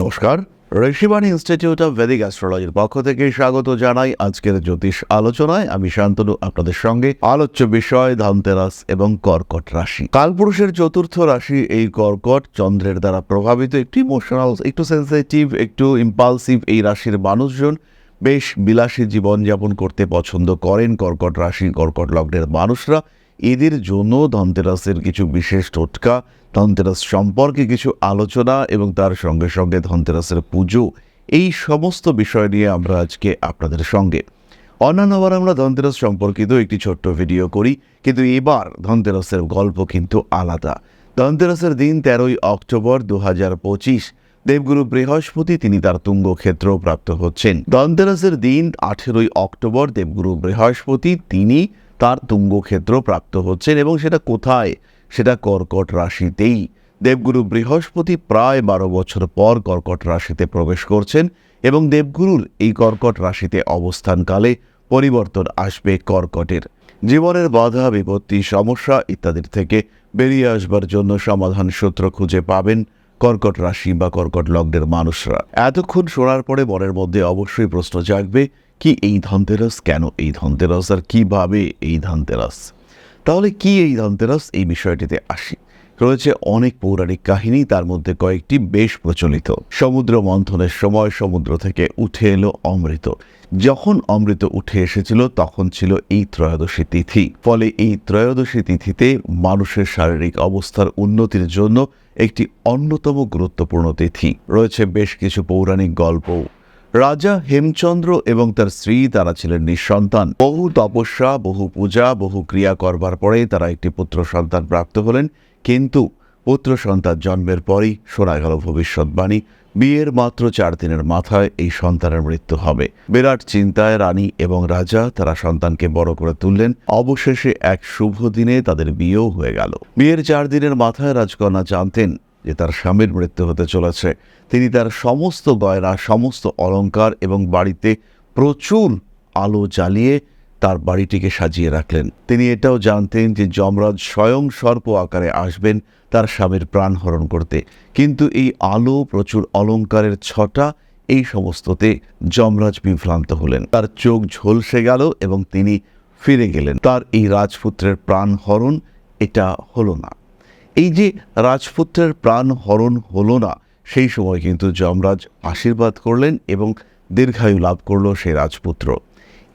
নমস্কার, Rishibani institute of Vedic অ্যাস্ট্রোলজির পক্ষ থেকে স্বাগত জানাই আজকের জ্যোতিষ আলোচনায়। আমি শান্তনু, আপনাদের সঙ্গে আলোচ্য বিষয় ধনতেরাস এবং কর্কট রাশি। কালপুরুষের চতুর্থ রাশি এই কর্কট, চন্দ্রের দ্বারা প্রভাবিত একটু ইমোশনাল একটু সেন্সিটিভ একটু ইম্পালসিভ এই রাশির মানুষজন বেশ বিলাসী জীবনযাপন করতে পছন্দ করেন কর্কট রাশি, কর্কট লগ্নের মানুষরা। এদের জন্য ধনতেরাসের কিছু বিশেষ টোটকা, ধনতেরাস সম্পর্কে কিছু আলোচনা এবং তার সঙ্গে সঙ্গে ধনতেরাসের পুজো, এই সমস্ত বিষয় নিয়ে আমরা আজকে আপনাদের সঙ্গে। অন্যান্যবার আমরা ধনতেরাস সম্পর্কিত একটি ছোট্ট ভিডিও করি, কিন্তু এবার ধনতেরাসের গল্প কিন্তু আলাদা। ধনতেরাসের দিন তেরোই অক্টোবর দু হাজার পঁচিশ, দেবগুরু বৃহস্পতি তিনি তার তুঙ্গ ক্ষেত্র প্রাপ্ত হচ্ছেন। ধনতেরাসের দিন আঠেরোই অক্টোবর দেবগুরু বৃহস্পতি তিনি তার তুঙ্গ ক্ষেত্র প্রাপ্ত হচ্ছেন এবং সেটা কোথায়? সেটা কর্কট রাশিতেই। দেবগুরু বৃহস্পতি প্রায় বারো বছর পর কর্কট রাশিতে প্রবেশ করছেন এবং দেবগুরুর এই কর্কট রাশিতে অবস্থানকালে পরিবর্তন আসবে কর্কটের। জীবনের বাধা, বিপত্তি, সমস্যা ইত্যাদির থেকে বেরিয়ে আসবার জন্য সমাধান সূত্র খুঁজে পাবেন কর্কট রাশি বা কর্কট লগ্নের মানুষরা। এতক্ষণ শোনার পরে মনের মধ্যে অবশ্যই প্রশ্ন জাগবে কি এই ধনতেরাস? কেন এই ধনতেরাস? আর কীভাবে এই ধনতেরাস? তাহলে কি এই ধনতেরাস? এই বিষয়টিতে আসি। রয়েছে অনেক পৌরাণিক কাহিনী, তার মধ্যে কয়েকটি বেশ প্রচলিত। সমুদ্র মন্থনের সময় সমুদ্র থেকে উঠে এলো অমৃত। যখন অমৃত উঠে এসেছিল, তখন ছিল এই ত্রয়োদশী তিথি। ফলে এই ত্রয়োদশী তিথিতে মানুষের শারীরিক অবস্থার উন্নতির জন্য একটি অন্যতম গুরুত্বপূর্ণ তিথি। রয়েছে বেশ কিছু পৌরাণিক গল্প। রাজা হেমচন্দ্র এবং তার স্ত্রী, তারা ছিলেন নিঃসন্তান। বহু তপস্যা, বহু পূজা, বহু ক্রিয়া করবার পরে তারা একটি পুত্র সন্তান প্রাপ্ত হলেন। কিন্তু পুত্র সন্তান জন্মের পরই শোনা গেল ভবিষ্যৎবাণী, বিয়ের মাত্র চার দিনের মাথায় এই সন্তানের মৃত্যু হবে। বিরাট চিন্তায় রানী এবং রাজা তারা সন্তানকে বড় করে তুললেন। অবশেষে এক শুভ দিনে তাদের বিয়েও হয়ে গেল। বিয়ের চার দিনের মাথায় রাজকন্যা জানতেন যে তার স্বামীর মৃত্যু হতে চলেছে। তিনি তার সমস্ত গয়না, সমস্ত অলংকার এবং বাড়িতে প্রচুর আলো জ্বালিয়ে তার বাড়িটিকে সাজিয়ে রাখলেন। তিনি এটাও জানতেন যে যমরাজ স্বয়ং সর্প আকারে আসবেন তার স্বামীর প্রাণ হরণ করতে। কিন্তু এই আলো, প্রচুর অলংকারের ছটা, এই সমস্ততে যমরাজ বিভ্রান্ত হলেন। তার চোখ ঝলসে গেল এবং তিনি ফিরে গেলেন। তার এই রাজপুত্রের প্রাণ হরণ এটা হলো না। এই যে রাজপুত্রের প্রাণ হরণ হলো না, সেই সময় কিন্তু যমরাজ আশীর্বাদ করলেন এবং দীর্ঘায়ু লাভ করল সেই রাজপুত্র।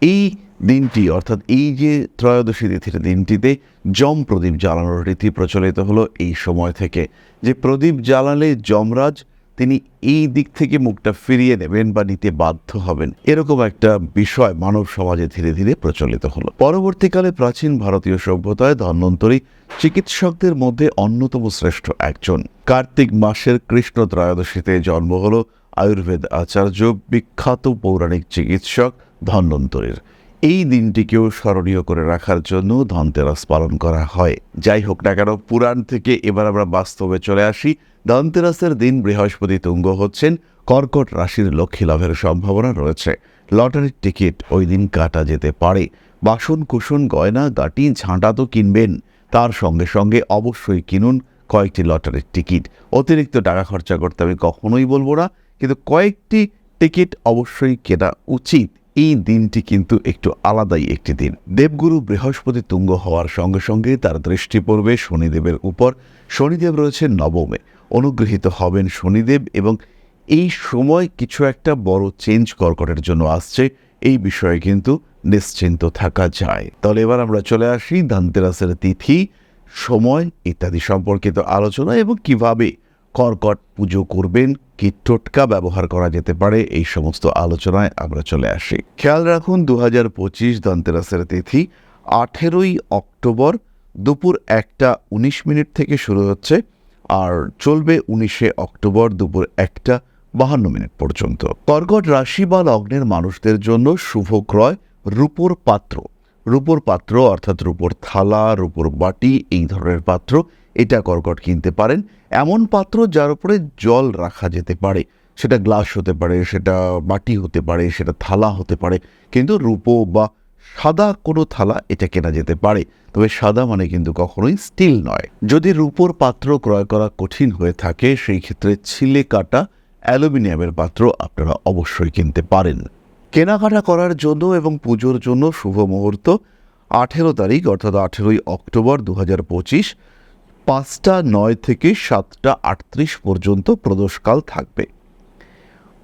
এই দিনটি, অর্থাৎ এই যে ত্রয়োদশী তিথির দিনটিতে যম প্রদীপ জ্বালানোর রীতি প্রচলিত হলো এই সময় থেকে। যে প্রদীপ জ্বালালে যমরাজ তিনি এই দিক থেকে মুখটা ফিরিয়ে নেবেন বা নিতে বাধ্য হবেন। এরকম একটা বিষয় মানব সমাজে ধীরে ধীরে প্রচলিত হলো। পরবর্তীকালে প্রাচীন ভারতীয় সভ্যতায় ধন্বন্তরী চিকিৎসকদের মধ্যে অন্যতম শ্রেষ্ঠ একজন। কার্তিক মাসের কৃষ্ণ ত্রয়োদশীতে জন্ম হল আয়ুর্বেদ আচার্য বিখ্যাত পৌরাণিক চিকিৎসক ধন্বন্তরীর। এই দিনটিকেও স্মরণীয় করে রাখার জন্য ধনতেরাস পালন করা হয়। যাই হোক না কেন, পুরাণ থেকে এবার আমরা বাস্তবে চলে আসি। ধনতেরাসের দিন বৃহস্পতি তুঙ্গ হচ্ছেন, কর্কট রাশির লক্ষ্মী লাভের সম্ভাবনা রয়েছে। লটারির টিকিট ওই দিন কাটা যেতে পারে। বাসন, কুসন, গয়না, গাটি, ঝাঁটা তো কিনবেন। তার সঙ্গে সঙ্গে অবশ্যই কিনুন কয়েকটি লটারির টিকিট। অতিরিক্ত টাকা খরচা করতে আমি কখনোই বলব না, কিন্তু কয়েকটি টিকিট অবশ্যই কেনা উচিত। এই দিনটি কিন্তু একটু আলাদাই একটি দিন। দেবগুরু বৃহস্পতি তুঙ্গ হওয়ার সঙ্গে সঙ্গে তার দৃষ্টি পড়বে শনিদেবের উপর। শনিদেব রয়েছে নবমে। অনুগৃহীত হবেন শনিদেব এবং এই সময় কিছু একটা বড় চেঞ্জ কর্কটের জন্য আসছে। এই বিষয়ে কিন্তু নিশ্চিন্ত থাকা যায়। তাহলে এবার আমরা চলে আসি ধানতেরাসের তিথি, সময় ইত্যাদি সম্পর্কিত আলোচনা এবং কীভাবে কর্কট পুজো করবেন, কি টোটকা ব্যবহার করা যেতে পারে, এই সমস্ত আলোচনায় আমরা চলে আসি। খেয়াল রাখুন দু হাজার পঁচিশ ধনতেরাসের তিথি আঠেরোই অক্টোবর দুপুর একটা উনিশ মিনিট থেকে শুরু হচ্ছে আর চলবে উনিশে অক্টোবর দুপুর একটা বাহান্ন মিনিট পর্যন্ত। কর্কট রাশি বা লগ্নের মানুষদের জন্য শুভ ক্রয় রূপোর পাত্র। রূপোর পাত্র অর্থাৎ রূপোর থালা, রূপোর বাটি, এই ধরনের পাত্র এটা কর্কট কিনতে পারেন। এমন পাত্র যার উপরে জল রাখা যেতে পারে। সেটা গ্লাস হতে পারে, সেটা বাটি হতে পারে, সেটা থালা হতে পারে, কিন্তু রূপো বা সাদা কোনো থালা এটা কেনা যেতে পারে। তবে সাদা মানে কিন্তু কখনোই স্টিল নয়। যদি রূপোর পাত্র ক্রয় করা কঠিন হয়ে থাকে, সেই ক্ষেত্রে ছিলে কাটা অ্যালুমিনিয়ামের পাত্র আপনারা অবশ্যই কিনতে পারেন। কেনাকাটা করার জন্য এবং পুজোর জন্য শুভ মুহূর্ত আঠেরো তারিখ অর্থাৎ আঠেরোই অক্টোবর দু হাজার পঁচিশ। পাঁচটা নয় থেকে সাতটা আটত্রিশ পর্যন্ত প্রদোষকাল থাকবে।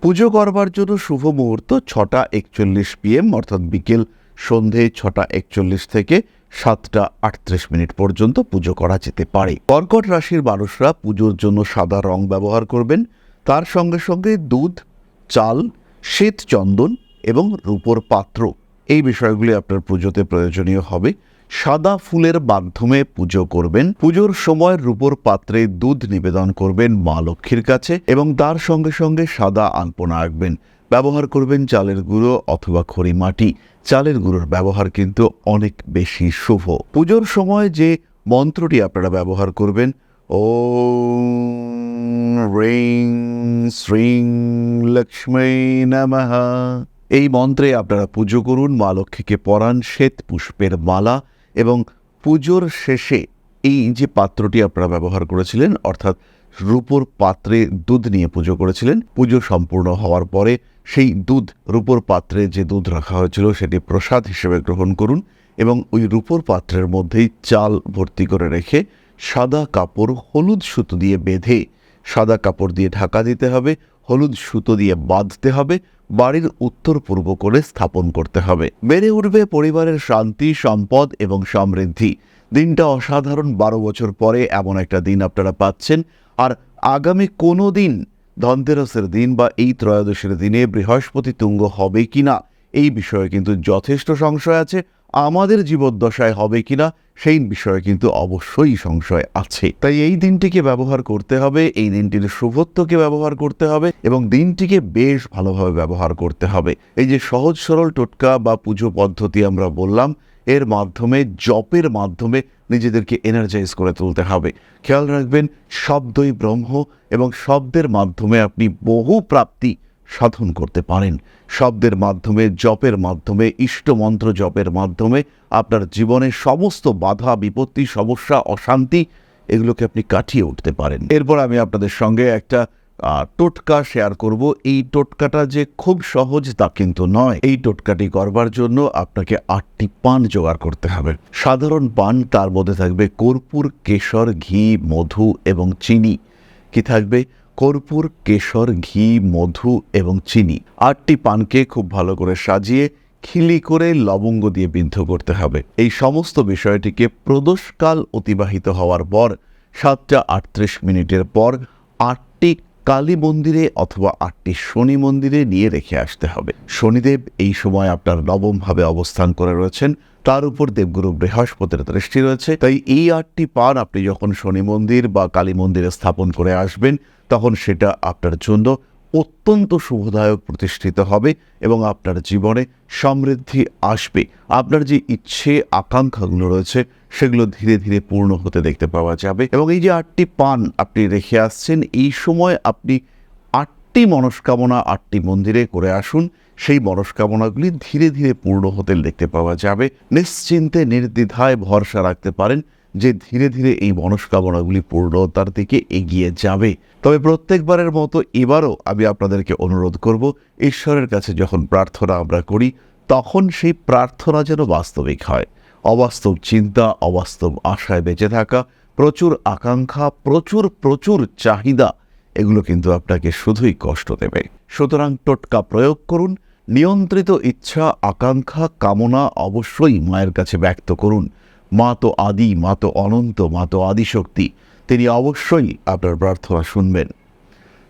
পুজো করবার জন্য শুভ মুহূর্ত ছটা একচল্লিশ পিএম, অর্থাৎ বিকেল সন্ধে ছটা একচল্লিশ থেকে সাতটা আটত্রিশ মিনিট পর্যন্ত পুজো করা যেতে পারে। কর্কট রাশির মানুষরা পুজোর জন্য সাদা রং ব্যবহার করবেন। তার সঙ্গে সঙ্গে দুধ, চাল শ্বেত চন্দন এবং রূপোর পাত্র, এই বিষয়গুলি আপনার পুজোতে প্রয়োজনীয় হবে। সাদা ফুলের মাধ্যমে পুজো করবেন। পুজোর সময় রূপোর পাত্রে দুধ নিবেদন করবেন মা লক্ষ্মীর কাছে এবং তার সঙ্গে সঙ্গে সাদা আলপনা আঁকবেন। ব্যবহার করবেন চালের গুঁড়ো অথবা খড়ি মাটি। চালের গুঁড়োর ব্যবহার কিন্তু অনেক বেশি শুভ। পুজোর সময় যে মন্ত্রটি আপনারা ব্যবহার করবেন ও রিং শ্রিং লক্ষ্মী নমঃ। এই মন্ত্রে আপনারা পুজো করুন, মা লক্ষ্মীকে পরান শ্বেত পুষ্পের মালা এবং পুজোর শেষে এই যে পাত্রটি আপনারা ব্যবহার করেছিলেন, অর্থাৎ রূপোর পাত্রে দুধ নিয়ে পুজো করেছিলেন, পুজো সম্পূর্ণ হওয়ার পরে সেই দুধ, রূপোর পাত্রে যে দুধ রাখা হয়েছিল সেটি প্রসাদ হিসেবে গ্রহণ করুন এবং ওই রূপোর পাত্রের মধ্যেই চাল ভর্তি করে রেখে সাদা কাপড়, হলুদ সুতো দিয়ে বেঁধে সাদা কাপড় দিয়ে ঢাকা দিতে হবে, হলুদ সুতো দিয়ে বাঁধতে হবে বাড়ির উত্তর পূর্ব করে স্থাপন করতে হবে। বেড়ে উঠবে পরিবারের শান্তি, সম্পদ এবং সমৃদ্ধি। দিনটা অসাধারণ, বারো বছর পরে এমন একটা দিন আপনারা পাচ্ছেন। আর আগামী কোনো দিন ধনতেরাসের দিন বা এই ত্রয়োদশের দিনে বৃহস্পতি তুঙ্গ হবে কিনা, এই বিষয়ে কিন্তু যথেষ্ট সংশয় আছে। আমাদের জীবদ্দশায় হবে কিনা সেই বিষয়ে কিন্তু অবশ্যই সংশয় আছে। তাই এই দিনটিকে ব্যবহার করতে হবে, এই দিনটির শুভত্বকে ব্যবহার করতে হবে এবং দিনটিকে বেশ ভালোভাবে ব্যবহার করতে হবে। এই যে সহজ সরল টোটকা বা পুজো পদ্ধতি আমরা বললাম, এর মাধ্যমে, জপের মাধ্যমে নিজেদেরকে এনার্জাইজ করে তুলতে হবে। খেয়াল রাখবেন, শব্দই ব্রহ্ম এবং শব্দের মাধ্যমে আপনি বহু প্রাপ্তি সাধন করতে পারেন। শব্দের মাধ্যমে, জপের মাধ্যমে, ইষ্টমন্ত্র জপের মাধ্যমে আপনার জীবনের সমস্ত বাধা, বিপত্তি, সমস্যা, অশান্তি এগুলোকে আপনি কাটিয়ে উঠতে পারেন। এরপর আমি আপনাদের সঙ্গে একটা টোটকা শেয়ার করব। এই টোটকাটা যে খুব সহজ তা কিন্তু নয়। এই টোটকাটি করবার জন্য আপনাকে আটটি পান জোগাড় করতে হবে। সাধারণ পান তার মধ্যে থাকবে কর্পূর, কেশর, ঘি, মধু এবং চিনি। কি থাকবে? কর্পূর, কেশর, ঘি, মধু এবং চিনি। আটটি পানকে খুব ভালো করে সাজিয়ে খিলি করে লবঙ্গ দিয়ে বিদ্ধ করতে হবে। এই সমস্ত বিষয়টিকে প্রদোষকাল অতিবাহিত হওয়ার পর, সাতটা আটত্রিশ মিনিটের পর আটটি কালী মন্দিরে অথবা আটটি শনি মন্দিরে নিয়ে রেখে আসতে হবে। শনিদেব এই সময় আপনার নবমভাবে অবস্থান করে রয়েছেন। তার উপর দেবগুরু বৃহস্পতির দৃষ্টি রয়েছে। তাই এই আটটি পান আপনি যখন শনি মন্দির বা কালী মন্দিরে স্থাপন করে আসবেন, তখন সেটা আপনার জন্য অত্যন্ত শুভদায়ক প্রতিষ্ঠিত হবে এবং আপনার জীবনে সমৃদ্ধি আসবে। আপনার যে ইচ্ছে, আকাঙ্ক্ষাগুলো রয়েছে, সেগুলো ধীরে ধীরে পূর্ণ হতে দেখতে পাওয়া যাবে এবং এই যে আটটি পান আপনি রেখে আসছেন, এই সময় আপনি আটটি মনস্কামনা, আটটি মন্দিরে করে আসুন। সেই মনস্কামনাগুলি ধীরে ধীরে পূর্ণ হতে দেখতে পাওয়া যাবে। নিশ্চিন্তে, নির্দ্বিধায় ভরসা রাখতে পারেন যে ধীরে ধীরে এই মনস্কামনাগুলি পূর্ণতার দিকে এগিয়ে যাবে। তবে প্রত্যেকবারের মতো এবারও আমি আপনাদেরকে অনুরোধ করব, ঈশ্বরের কাছে যখন প্রার্থনা আমরা করি, তখন সেই প্রার্থনা যেন বাস্তবিক হয়। অবাস্তব চিন্তা, অবাস্তব আশায় বেঁচে থাকা, প্রচুর আকাঙ্ক্ষা, প্রচুর প্রচুর চাহিদা, এগুলো কিন্তু আপনাকে শুধুই কষ্ট দেবে। সুতরাং টোটকা প্রয়োগ করুন নিয়ন্ত্রিত ইচ্ছা, আকাঙ্ক্ষা, কামনা অবশ্যই মায়ের কাছে ব্যক্ত করুন। মা তো আদি, মা তো অনন্ত, মা তো আদিশক্তি, তিনি অবশ্যই আপনার প্রার্থনা শুনবেন।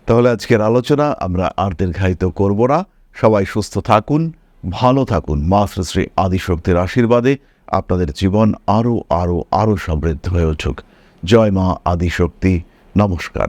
তাহলে আজকের আলোচনা আমরা আর দীর্ঘায়িত করব না। সবাই সুস্থ থাকুন, ভালো থাকুন। মা শ্রী শ্রী আদিশক্তির আশীর্বাদে আপনাদের জীবন আরও আরও আরও সমৃদ্ধ হয়ে উঠুক। জয় মা আদিশক্তি। নমস্কার।